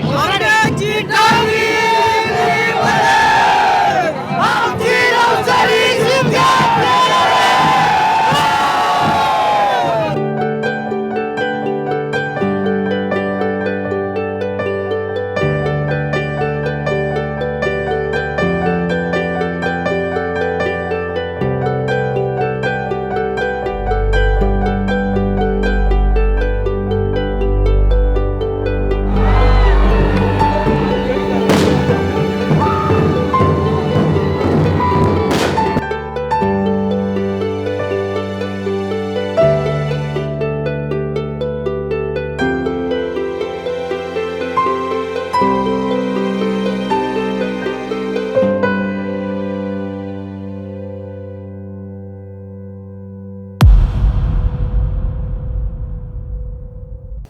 Hold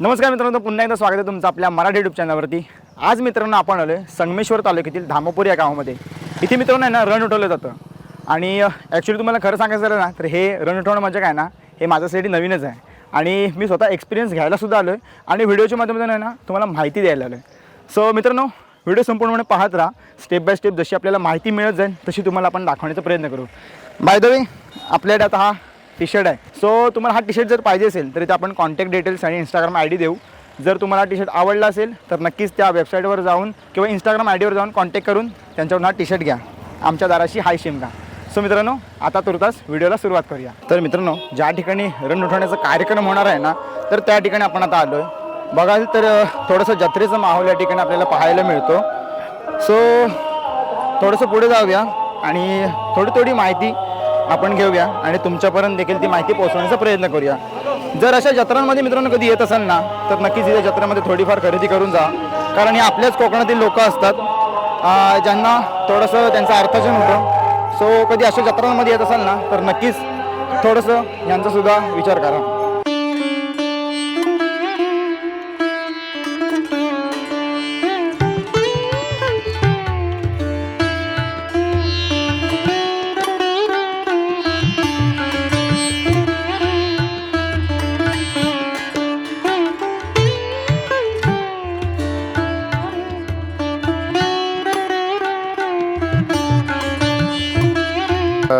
नमस्कार मित्रांनो पुन्हा एकदा स्वागत आहे तुमचं आपल्या मराठी यूट्यूब चॅनलवरती आज मित्रांनो आपण आलो आहे संगमेश्वर तालुक्यातील धामापूर या गावामध्ये. इथे मित्रांनो आहे ना रण उठवलं जातं. आणि ॲक्च्युली तुम्हाला खरं सांगायचं झालं ना तर हे रण उठवणं म्हणजे काय ना हे माझ्यासाठी नवीनच आहे. आणि मी स्वतः एक्सपिरियन्स घ्यायला सुद्धा आलो आहे आणि व्हिडिओच्या माध्यमातून आहे ना तुम्हाला माहिती द्यायला आलो आहे सो मित्रांनो व्हिडिओ संपूर्णपणे पाहत राहा. स्टेप बाय स्टेप जशी आपल्याला माहिती मिळत जाईल तशी तुम्हाला आपण दाखवण्याचा प्रयत्न करू. बाय द वे आपल्याकडे आता हा टी शर्ट आहे. सो तुम्हाला हा टी शर्ट जर पाहिजे असेल तर इथे आपण कॉन्टॅक्ट डिटेल्स आणि इंस्टाग्राम आय डी देऊ. जर तुम्हाला टी शर्ट आवडला असेल तर नक्कीच त्या वेबसाईटवर जाऊन किंवा इंस्टाग्राम आय डीवर जाऊन कॉन्टॅक्ट करून त्यांच्यावरून हा टी शर्ट घ्या. आमच्या दाराशी हाय शिमगा सो मित्रांनो आता तुर्तास व्हिडिओला सुरुवात करूया. तर मित्रांनो ज्या ठिकाणी रण उठवण्याचा कार्यक्रम होणार आहे ना तर त्या ठिकाणी आपण आता आलो आहे बघाल तर थोडंसं जत्रेचं माहोल या ठिकाणी आपल्याला पाहायला मिळतो. सो थोडंसं पुढे जाऊया आणि थोडी थोडी माहिती आपण घेऊया आणि तुमच्यापर्यंत देखील ती माहिती पोहोचवण्याचा प्रयत्न करूया. जर अशा जत्रांमध्ये मित्रांनो कधी येत असाल ना तर नक्कीच इथे जत्रेमध्ये थोडीफार खरेदी करून जा. कारण हे आपल्याच कोकणातील लोक असतात ज्यांना थोडंसं त्यांचं अर्थार्जन होतं. सो कधी अशा जत्रांमध्ये येत असाल ना तर नक्कीच थोडंसं यांचासुद्धा विचार करा.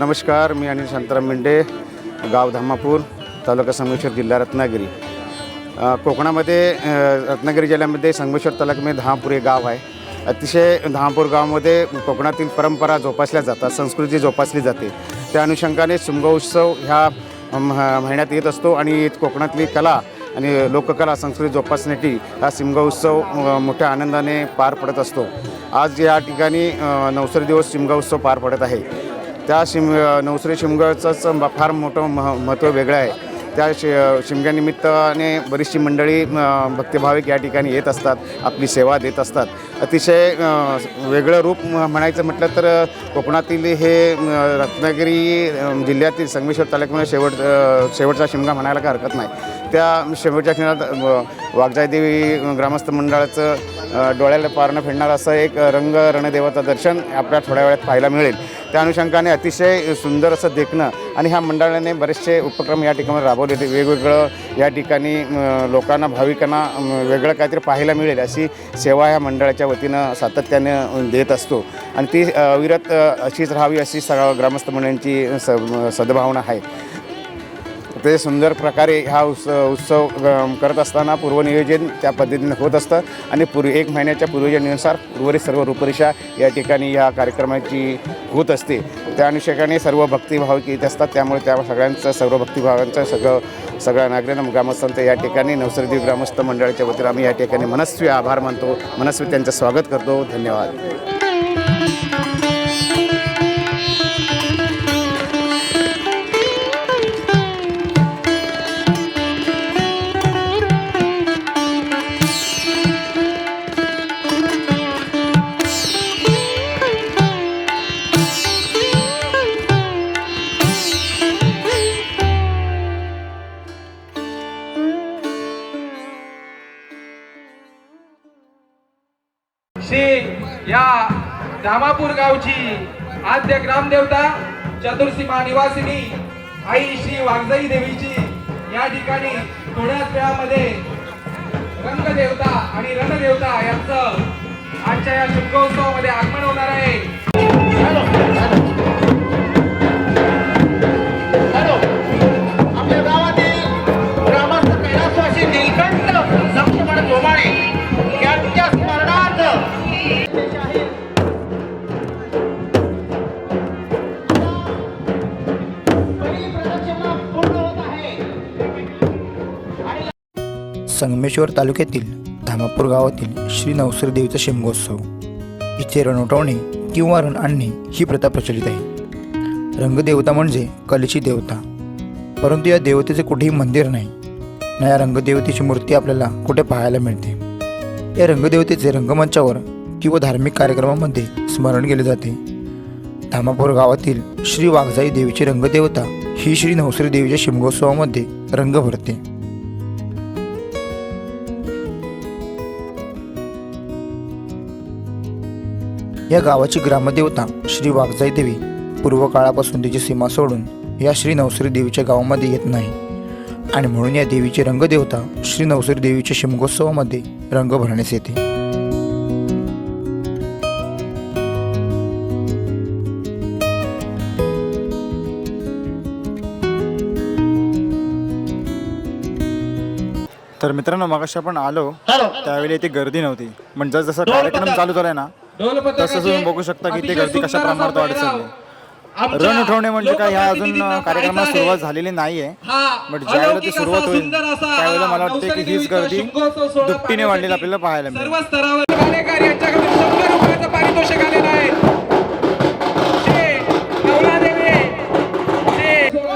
नमस्कार मी अनिल शांताराम मेंढे गाव धामापूर तालुका संगमेश्वर जिल्हा रत्नागिरी. कोकणामध्ये रत्नागिरी जिल्ह्यामध्ये संगमेश्वर तालुक्यामध्ये धामापूर हे गाव आहे. अतिशय धामापूर गावामध्ये कोकणातील परंपरा जोपासल्या जातात संस्कृती जोपासली जाते. त्या अनुषंगाने उत्सव ह्या महिन्यात येत असतो आणि कोकणातली कला आणि लोककला संस्कृती जोपासण्यासाठी हा शिमगा उत्सव मोठ्या आनंदाने पार पडत असतो. आज या ठिकाणी नवसर नवसरी दिवस शिमगा उत्सव पार पडत आहे. त्या शिम नवसरी शिमग्याचंच फार मोठं मह महत्त्व वेगळं आहे. त्या शि शिमग्यानिमित्ताने बरीचशी मंडळी भक्तिभाविक या ठिकाणी येत असतात आपली सेवा देत असतात. अतिशय वेगळं रूप म्हणायचं म्हटलं तर कोकणातील हे रत्नागिरी जिल्ह्यातील संगमेश्वर तालुक्यामध्ये शेवट शेवटचा शिमगा म्हणायला काही हरकत नाही. त्या शेवटच्या क्षणात वाघजायदेवी ग्रामस्थ मंडळाचं डोळ्याला पारणं फिरणार असं एक रंग रणदेवाचं दर्शन आपल्या थोड्या वेळात पाहायला मिळेल. त्या अनुषंगाने अतिशय सुंदर असं देखणं आणि ह्या मंडळाने बरेचसे उपक्रम या ठिकाणी राबवले होते. वेगवेगळं या ठिकाणी लोकांना भाविकांना वेगळं काहीतरी पाहायला मिळेल अशी सेवा ह्या मंडळाच्या वतीनं सातत्याने देत असतो. आणि ती अविरत अशीच राहावी अशी सगळ्या ग्रामस्थ मंडळांची स सद्भावना आहे. ते सुंदर प्रकारे हा उत्सव उत्सव करत असताना पूर्वनियोजन त्या पद्धतीने होत असतं. आणि पूर्व एक महिन्याच्या पूर्वजनेनुसार उर्वरित सर्व रूपरेषा या ठिकाणी या कार्यक्रमाची होत असते. त्या अनुषंगाने सर्व भक्तिभाव येत असतात. त्यामुळे त्या सगळ्यांचं सर्व भक्तिभावांचं सगळं सगळ्या नागरिकांना ग्रामस्थांचं या ठिकाणी नवसरदेव ग्रामस्थ मंडळाच्या वतीनं आम्ही या ठिकाणी मनस्वी आभार मानतो. मनस्वी त्यांचं स्वागत करतो. धन्यवाद. श्री या धामापूर गावची आद्य ग्रामदेवता चतुर्सीमा निवासिनी आई श्री वाघजाई देवीची. या ठिकाणी थोड्याच वेळामध्ये रंगदेवता आणि रणदेवता यांचं आजच्या या शुभोत्सवामध्ये आगमन होणार आहे. संगमेश्वर तालुक्यातील धामापूर गावातील श्री नवसरी देवीचा शिमगोत्सव इथे रण उठवणे किंवा रण आणणे ही प्रथा प्रचलित आहे. रंगदेवता म्हणजे कलेची देवता. परंतु या देवतेचे कुठेही मंदिर नाही. ना या रंगदेवतेची मूर्ती आपल्याला कुठे पाहायला मिळते? या रंगदेवतेचे रंगमंचावर किंवा धार्मिक कार्यक्रमामध्ये स्मरण केले जाते. धामापूर गावातील श्री वाघजाई देवीची रंगदेवता ही श्री नवसरी देवीच्या शिमगोत्सवामध्ये रंग भरते. या गावाची ग्रामदेवता श्री वाघजाई देवी पूर्व काळापासून तिची सीमा सोडून या श्री नवसरी देवीच्या गावामध्ये येत नाही. आणि म्हणून या देवीची रंगदेवता श्री नवसरी देवीच्या शिमगोत्सवामध्ये रंग भरण्यास येते. तर मित्रांनो मगाशी आपण आलो त्यावेळी इथे गर्दी नव्हती. म्हणजे जसं कार्यक्रम चालू झालाय ना तसं तुम्ही बघू शकता की इथे गर्दी कशा प्रमाणात वाढत चालली रण उठवणे म्हणजे काय ह्या अजून कार्यक्रमाला सुरुवात झालेली नाहीये बट ज्यावेळेला ती सुरुवात होईल त्यावेळेला मला वाटते की हीच गर्दी दुपटीने वाढलेली आपल्याला पाहायला मिळेल.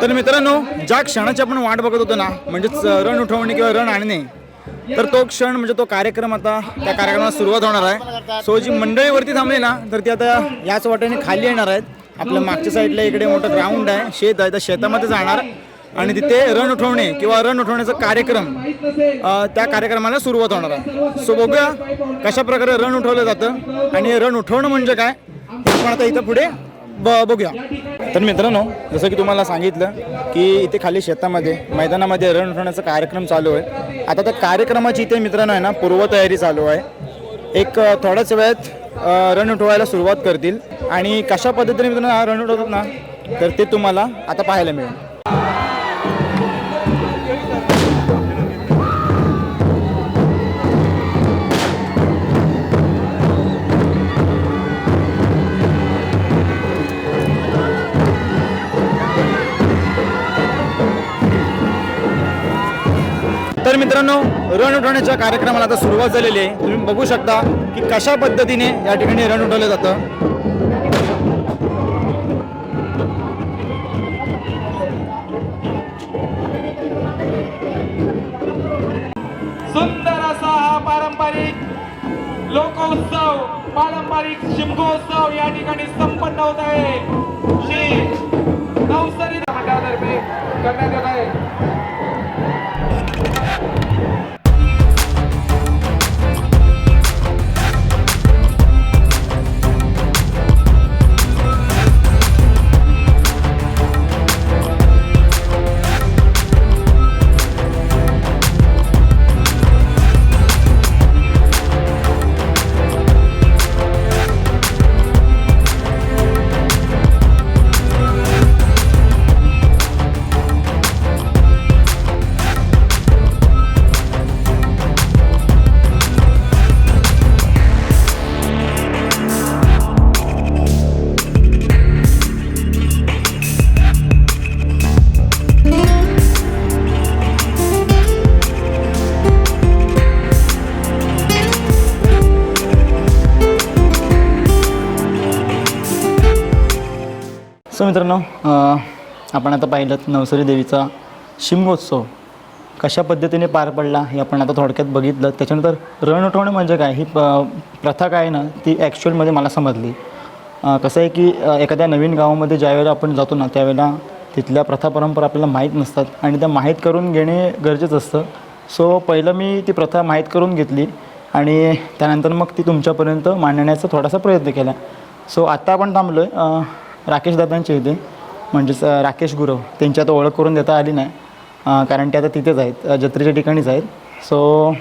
तर मित्रांनो ज्या क्षणाची आपण वाट बघत होतो ना म्हणजेच रण उठवणे किंवा रण आणणे तर तो क्षण म्हणजे तो कार्यक्रम आता त्या कार्यक्रमाला सुरुवात होणार आहे. सो जी मंडळीवरती थांबली ना तर ती आता याच वाटेने खाली येणार आहेत. आपल्या मागच्या साईडला इकडे मोठं ग्राउंड आहे शेत आहे त्या शेतामध्ये जाणार. आणि तिथे रण उठवणे किंवा रण उठवण्याचा कार्यक्रम त्या कार्यक्रमाला सुरुवात होणार आहे. सो बघूया कशा प्रकारे रण उठवलं जातं. आणि रण उठवणं म्हणजे काय? हे आपण आता इथं पुढे ब बघूया. तर मित्रांनो जसं की तुम्हाला सांगितलं की इथे खाली शेतामध्ये मैदानामध्ये रण उठवण्याचा कार्यक्रम चालू आहे. आता त्या कार्यक्रमाची इथे मित्रांनो आहे ना पूर्वतयारी चालू आहे. एक थोड्याच वेळात रण उठवायला सुरुवात करतील. आणि कशा पद्धतीने मित्रांनो रण उठवतात ना तर ते तुम्हाला आता पाहायला मिळेल. मित्रांनो रण उठवण्याच्या कार्यक्रमाला आता सुरुवात झालेली आहे. तुम्ही बघू शकता की कशा पद्धतीने या ठिकाणी रण उठवलं जातं. सुंदर असा हा पारंपरिक लोकोत्सव पारंपरिक शिमगोत्सव या ठिकाणी संपन्न होत आहे. श्री नवसरी मंडळातर्फे करण्यात येत आहे. मित्रांनो आपण आता पाहिलं नवसरी देवीचा शिमगोत्सव कशा पद्धतीने पार पडला हे आपण आता थोडक्यात बघितलं. त्याच्यानंतर रण उठवणे म्हणजे काय? ही प प्रथा काय आहे ना ती ॲक्च्युअलमध्ये मला समजली. कसं आहे की एखाद्या नवीन गावामध्ये ज्यावेळेला आपण जातो ना त्यावेळेला तिथल्या प्रथा परंपरा आपल्याला माहीत नसतात आणि त्या माहीत करून घेणे गरजेचं असतं. सो पहिलं मी ती प्रथा माहीत करून घेतली आणि त्यानंतर मग ती तुमच्यापर्यंत मांडण्याचा थोडासा प्रयत्न केला. सो आत्ता आपण थांबलो आहे राकेश दादांच्या इथे म्हणजेच राकेश गुरव. त्यांची आता ओळख करून देता आली नाही. कारण ते आता तिथेच आहेत. जत्रेच्या ठिकाणीच आहेत. सो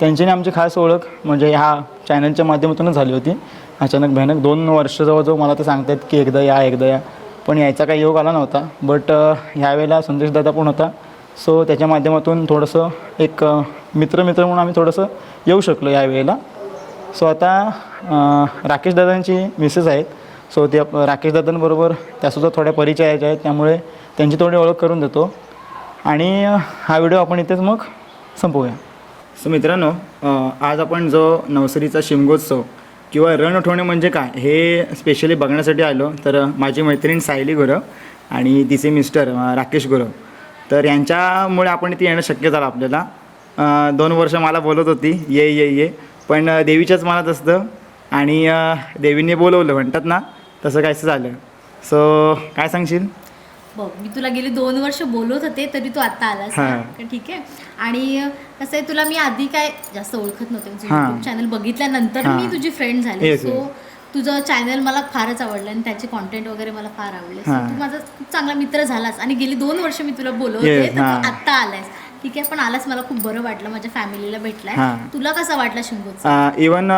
त्यांची आमची खास ओळख म्हणजे ह्या चॅनलच्या माध्यमातूनच झाली होती. अचानक भयानक दोन वर्ष जवळजवळ मला तर सांगतात की एकदा या एकदा या. पण यायचा काही योग आला नव्हता. बट ह्यावेळेला संदेशदादा पण होता. सो त्याच्या माध्यमातून थोडंसं एक मित्र मित्र म्हणून आम्ही थोडंसं येऊ शकलो यावेळेला सो आता राकेश दादांची मिसेस आहेत. सो ते राकेश दादांबरोबर त्यासुद्धा थोड्या परिचयाच्या आहेत त्यामुळे त्यांची थोडी ओळख करून देतो. आणि हा व्हिडिओ आपण इथेच मग संपवूया. सो मित्रांनो आज आपण जो नवसरीचा शिमगोत्सव किंवा रण उठवणे म्हणजे काय हे स्पेशली बघण्यासाठी आलो. तर माझी मैत्रीण सायली गुरव आणि तिचे मिस्टर राकेश गुरव. तर यांच्यामुळे आपण इथे येणं शक्य झालं आपल्याला. दोन वर्ष मला बोलत होती ये ये ये. पण देवीच्याच मनात असतं आणि देवीने बोलवलं म्हणतात ना? तसं कायचं झालं सो काय सांगशील बघ मी तुला गेली दोन वर्ष बोलत होते तरी तू आता आलास. हां. ठीक आहे आणि कसं आहे तुला मी आधी काय जास्त ओळखत नव्हते हां. चॅनल बघितल्यानंतर हां. मी तुझी फ्रेंड झाली Yes, सो तुझं चॅनल मला फारच आवडलं आणि त्याचे कॉन्टेंट वगैरे मला फार आवडले So हां. तू माझा खूप चांगला मित्र झालास आणि गेली दोन वर्ष मी तुला बोलवते Yes, तर तू. आत्ता आलायस ठीक आहे पण आलास मला खूप बरं वाटलं माझ्या फॅमिलीला भेटलाय. हां. तुला कसा वाटला शिंगोचा? इवन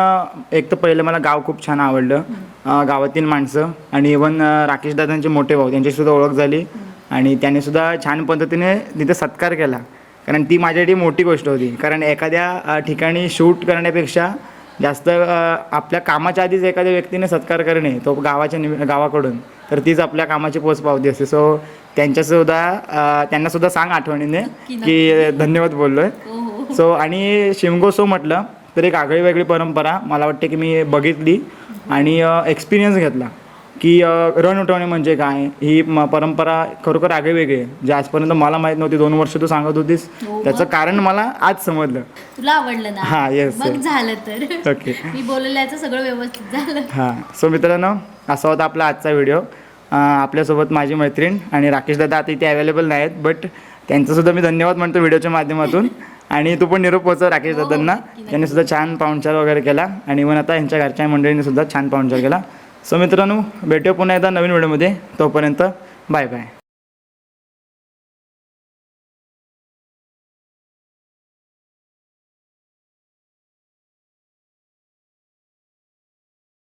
एक तर पहिलं मला गाव खूप छान आवडलं. अ, गावातील माणसं आणि इवन राकेश दादांचे मोठे भाऊ त्यांची सुद्धा ओळख झाली. आणि त्याने सुद्धा छान पद्धतीने तिथे सत्कार केला. कारण ती माझ्यासाठी मोठी गोष्ट होती. कारण एखाद्या अ, ठिकाणी शूट करण्यापेक्षा जास्त अ, आपल्या कामाच्या आधीच एखाद्या व्यक्तीने सत्कार करणे तो गावाच्या निम गावाकडून. तर तीच आपल्या कामाची पोचपावती असते. सो त्यांच्यासुद्धा त्यांनासुद्धा सांग आठवणीने की धन्यवाद बोललो हो हो. सो आणि शिमगोत्सव म्हटलं तर एक आगळी वेगळी परंपरा मला वाटते की मी बघितली आणि एक्सपिरियन्स घेतला की रण उठवणे म्हणजे काय? ही परंपरा खरोखर आगळी वेगळी आहे. जे आजपर्यंत मला माहीत नव्हती दोन वर्ष तू सांगत होतीस. हो? त्याचं कारण मला आज समजलं. तुला आवडलं हां, ना मग yes. झालं तर. ओके मी बोललेल्याचं सगळं व्यवस्थित झालं. हां. सो मित्रांनो असा होता आपला आजचा व्हिडिओ आपल्यासोबत माझी मैत्रीण आणि राकेश दादा आता इथे अवेलेबल नाही आहेत बट त्यांचासुद्धा मी धन्यवाद म्हणतो व्हिडिओच्या माध्यमातून. आणि तू पण निरोप पोहोचव राकेश हो, हो, दादांना नक्की. त्यांनी सुद्धा छान पाहुणचार वगैरे केला. आणि इव्हन आता यांच्या घरच्या मंडळीने सुद्धा छान पाहुणचार केला. सो मित्रांनो भेटूया पुन्हा एकदा नवीन व्हिडिओमध्ये. तोपर्यंत बाय बाय